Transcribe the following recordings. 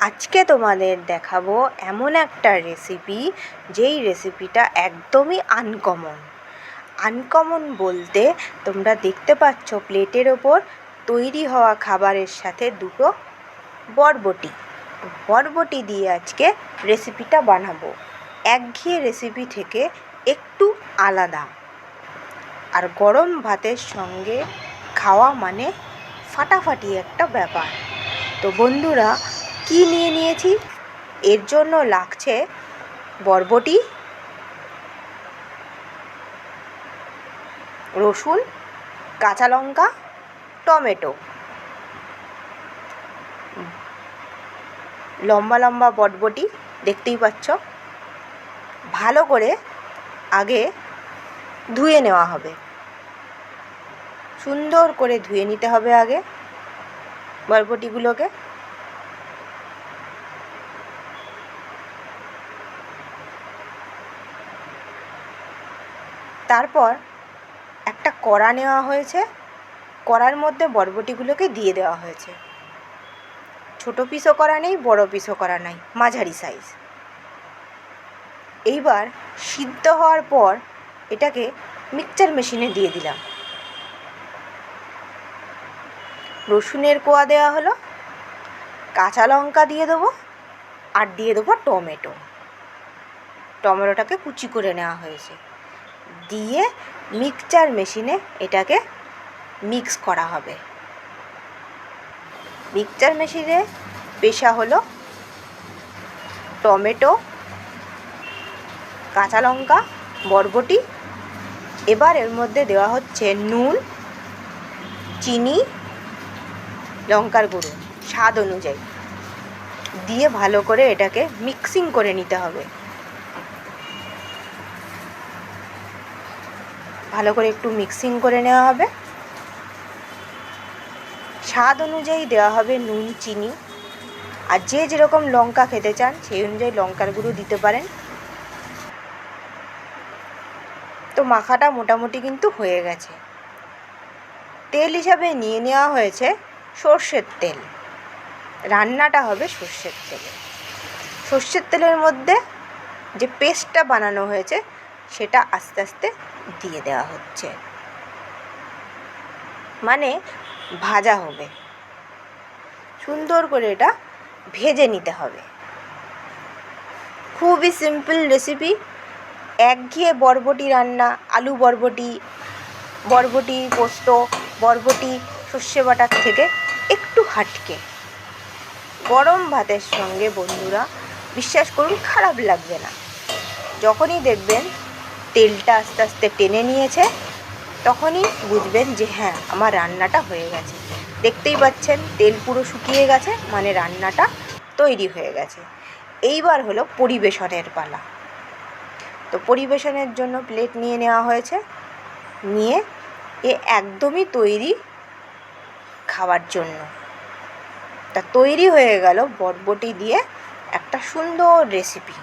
আজকে তোমাদের দেখাবো এমন একটা রেসিপি যেই রেসিপিটা একদমই আনকমন আনকমন বলতে তোমরা দেখতে পাচ্ছ প্লেটের ওপর তৈরি হওয়া খাবারের সাথে দুটো বরবটি। বরবটি দিয়ে আজকে রেসিপিটা বানাবো। একঘেয়ে রেসিপি থেকে একটু আলাদা। আর গরম ভাতের সঙ্গে খাওয়া মানে ফাটাফাটি একটা ব্যাপার। তো বন্ধুরা কি নিয়ে নিয়েছি? এর জন্য লাগছে বরবটি, রসুন, কাঁচা লঙ্কা, টমেটো। লম্বা লম্বা বটবটি, দেখতেই পাচ্ছ। ভালো করে আগে ধুয়ে নেওয়া হবে। সুন্দর করে ধুয়ে নিতে হবে আগে বরবটিগুলোকে। তারপর একটা কড়া নেওয়া হয়েছে। কড়ার মধ্যে বরবটিগুলোকে দিয়ে দেওয়া হয়েছে। ছোটো পিসও করা নেই, বড় পিসও করা নাই, মাঝারি সাইজ এইবার সিদ্ধ হওয়ার পর এটাকে মিক্সচার মেশিনে দিয়ে দিলাম। রসুনের কোয়া দেওয়া হলো, কাঁচা লঙ্কা দিয়ে দেবো, আর দিয়ে দেবো টমেটো। টমেটোটাকে কুচি করে নেওয়া হয়েছে। দিয়ে মিক্সচার মেশিনে এটাকে মিক্স করা হবে। মিক্সচার মেশিনে পেশা হলো টমেটো, কাঁচা লঙ্কা, বরবটি। এবার এর মধ্যে দেওয়া হচ্ছে নুন, চিনি, লঙ্কার গুঁড়ো, স্বাদ অনুযায়ী। দিয়ে ভালো করে এটাকে মিক্সিং করে নিতে হবে। ভালো করে একটু মিক্সিং করে নেওয়া হবে। স্বাদ অনুযায়ী দেওয়া হবে নুন, চিনি। আর যে যেরকম লঙ্কা খেতে চান, সেই অনুযায়ী লঙ্কার গুঁড়ো দিতে পারেন। তো মাখাটা মোটামুটি কিন্তু হয়ে গেছে। তেল হিসাবে নিয়ে নেওয়া হয়েছে সর্ষের তেল। রান্নাটা হবে সর্ষের তেলে। সর্ষের তেলের মধ্যে যে পেস্টটা বানানো হয়েছে, সেটা আস্তে আস্তে দিয়ে দেওয়া হচ্ছে। মানে ভাজা হবে। সুন্দর করে এটা ভেজে নিতে হবে। খুবই সিম্পল রেসিপি একঘেয়ে বরবটি রান্না, আলু বরবটি বরবটি পোস্ত, বরবটি সর্ষে বাটার থেকে একটু হাটকে। গরম ভাতের সঙ্গে বন্ধুরা, বিশ্বাস করুন, খারাপ লাগবে না। যখনই দেখবেন তেলটা আস্তে আস্তে টেনে নিয়েছে, তখনই বুঝবেন যে হ্যাঁ আমার রান্নাটা হয়ে গেছে। দেখতেই পাচ্ছেন, তেল পুরো শুকিয়ে গেছে মানে রান্নাটা তৈরি হয়ে গেছে। এইবার হলো পরিবেশনের পালা। তো পরিবেশনের জন্য প্লেট নিয়ে নেওয়া হয়েছে। নিয়ে এ একদমই তৈরি খাওয়ার জন্য। তা তৈরি হয়ে গেল বটবটি দিয়ে একটা সুন্দর রেসিপি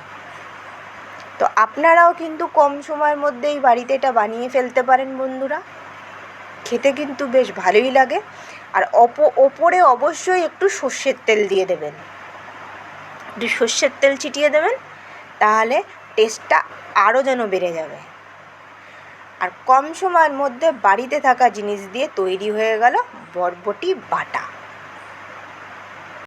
তো আপনারাও কিন্তু কম সময়ের মধ্যেই বাড়িতে এটা বানিয়ে ফেলতে পারেন বন্ধুরা। খেতে কিন্তু বেশ ভালোই লাগে। আর অপ, ওপরে অবশ্যই একটু সর্ষের তেল দিয়ে দেবেন। একটু সর্ষের তেল ছিটিয়ে দেবেন, তাহলে টেস্টটা আরও যেন বেড়ে যাবে। আর কম সময়ের মধ্যে বাড়িতে থাকা জিনিস দিয়ে তৈরি হয়ে গেল বরবটি বাটা।